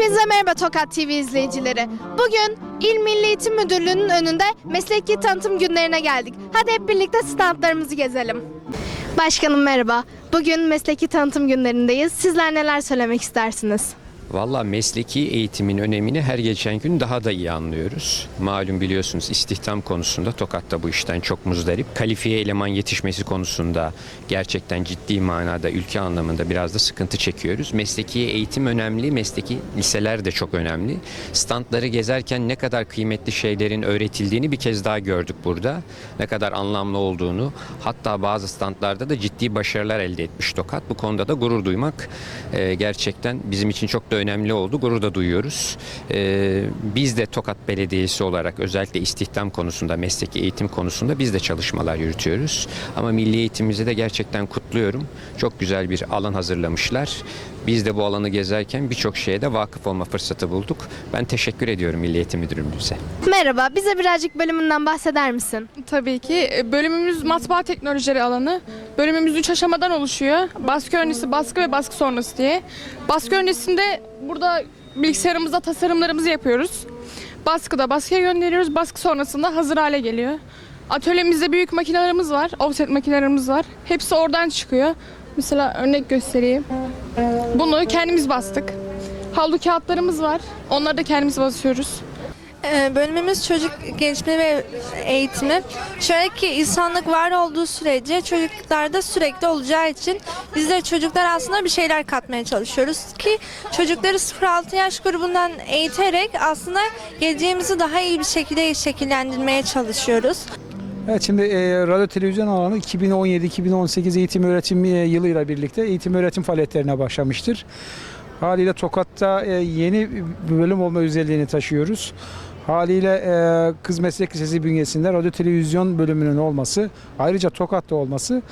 Hepinize merhaba Tokat TV izleyicileri. Bugün İl Milli Eğitim Müdürlüğü'nün önünde mesleki tanıtım günlerine geldik. Hadi hep birlikte standlarımızı gezelim. Başkanım merhaba. Bugün mesleki tanıtım günlerindeyiz. Sizler neler söylemek istersiniz? Valla mesleki eğitimin önemini her geçen gün daha da iyi anlıyoruz. Malum biliyorsunuz istihdam konusunda Tokat'ta bu işten çok muzdarip. Kalifiye eleman yetişmesi konusunda gerçekten ciddi manada ülke anlamında biraz da sıkıntı çekiyoruz. Mesleki eğitim önemli, mesleki liseler de çok önemli. Standları gezerken ne kadar kıymetli şeylerin öğretildiğini bir kez daha gördük burada. Ne kadar anlamlı olduğunu, hatta bazı standlarda da ciddi başarılar elde etmiş Tokat. Bu konuda da gurur duymak e, gerçekten bizim için çok da önemli oldu. Gurur da duyuyoruz. E, biz de Tokat Belediyesi olarak özellikle istihdam konusunda, mesleki eğitim konusunda biz de çalışmalar yürütüyoruz. Ama milli eğitimimizi de gerçekten kutluyorum. Çok güzel bir alan hazırlamışlar. Biz de bu alanı gezerken birçok şeye de vakıf olma fırsatı bulduk. Ben teşekkür ediyorum Milli Eğitim Müdürlüğümüze. Merhaba, bize birazcık bölümünden bahseder misin? Tabii ki. E, Bölümümüz matbaa teknolojileri alanı. Bölümümüz 3 aşamadan oluşuyor. Baskı öncesi, baskı ve baskı sonrası diye. Baskı öncesinde burada bilgisayarımızda tasarımlarımızı yapıyoruz. Baskıda baskıya gönderiyoruz. Baskı sonrasında hazır hale geliyor. Atölyemizde büyük makinelerimiz var. Offset makinelerimiz var. Hepsi oradan çıkıyor. Mesela örnek göstereyim. Bunu kendimiz bastık. Havlu kağıtlarımız var. Onları da kendimiz basıyoruz. Ee, Bölümümüz çocuk gelişimi ve eğitimi. Şöyle ki insanlık var olduğu sürece çocuklarda sürekli olacağı için biz de çocuklar aslında bir şeyler katmaya çalışıyoruz ki çocukları 0-6 yaş grubundan eğiterek aslında geleceğimizi daha iyi bir şekilde şekillendirmeye çalışıyoruz. Evet şimdi e, radyo televizyon alanı 2017-2018 eğitim öğretim e, yılıyla birlikte eğitim öğretim faaliyetlerine başlamıştır. Haliyle Tokat'ta e, yeni bölüm olma özelliğini taşıyoruz. Haliyle e, Kız Meslek Lisesi bünyesinde radyo televizyon bölümünün olması, ayrıca Tokat'ta olması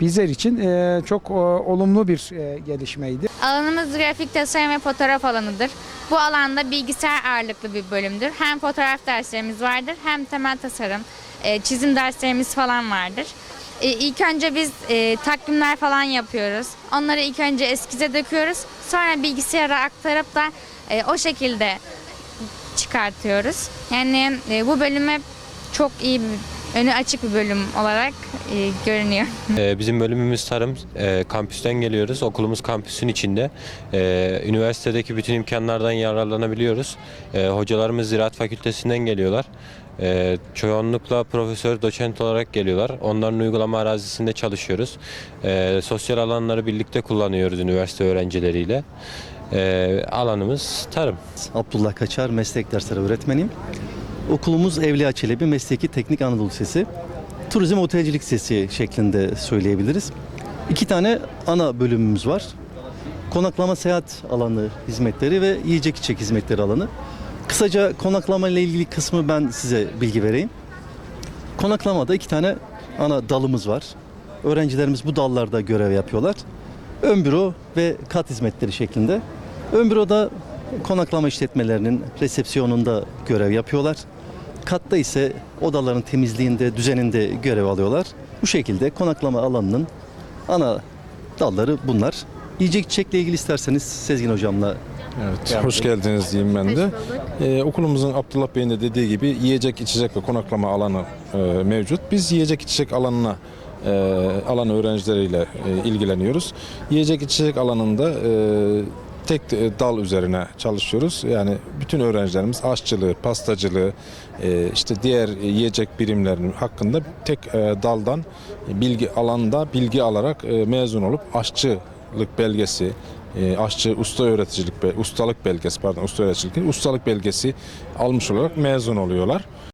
bizler için e, çok olumlu bir gelişmeydi. Alanımız grafik tasarım ve fotoğraf alanıdır. Bu alanda bilgisayar ağırlıklı bir bölümdür. Hem fotoğraf derslerimiz vardır hem temel tasarım, çizim derslerimiz falan vardır. E, İlk önce biz e, takvimler falan yapıyoruz. Onları ilk önce eskize döküyoruz. Sonra bilgisayara aktarıp da e, o şekilde çıkartıyoruz. Yani e, bu bölüme çok iyi bir, önü açık bir bölüm olarak e, görünüyor. Ee, Bizim bölümümüz tarım. Ee, Kampüsten geliyoruz. Okulumuz kampüsün içinde. Ee, Üniversitedeki bütün imkanlardan yararlanabiliyoruz. Ee, Hocalarımız Ziraat Fakültesinden geliyorlar. Ee, Çoğunlukla profesör, doçent olarak geliyorlar. Onların uygulama arazisinde çalışıyoruz. Ee, Sosyal alanları birlikte kullanıyoruz üniversite öğrencileriyle. Ee, Alanımız tarım. Abdullah Kaçar, meslek dersleri öğretmeniyim. Okulumuz Evliya Çelebi Mesleki Teknik Anadolu Lisesi. Turizm Otelcilik Lisesi şeklinde söyleyebiliriz. İki tane ana bölümümüz var. Konaklama seyahat alanı hizmetleri ve yiyecek içecek hizmetleri alanı. Kısaca konaklama ile ilgili kısmı ben size bilgi vereyim. Konaklamada iki tane ana dalımız var. Öğrencilerimiz bu dallarda görev yapıyorlar. Ön büro ve kat hizmetleri şeklinde. Ön büroda konaklama işletmelerinin resepsiyonunda görev yapıyorlar. Katta ise odaların temizliğinde, düzeninde görev alıyorlar. Bu şekilde konaklama alanının ana dalları bunlar. Yiyecek içecekle ilgili isterseniz Sezgin hocamla Evet, hoş geldiniz diyeyim ben de. Ee, okulumuzun Abdullah Bey'in de dediği gibi yiyecek, içecek ve konaklama alanı e, mevcut. Biz yiyecek, içecek alanına e, alan öğrencileriyle e, ilgileniyoruz. Yiyecek, içecek alanında e, tek e, dal üzerine çalışıyoruz. Yani bütün öğrencilerimiz aşçılığı, pastacılığı, e, işte diğer yiyecek birimlerinin hakkında tek e, daldan bilgi alanda bilgi alarak mezun olup aşçılık belgesi, aşçı usta öğreticilik ustalık belgesi pardon usta öğreticilik ustalık belgesi almış olarak mezun oluyorlar.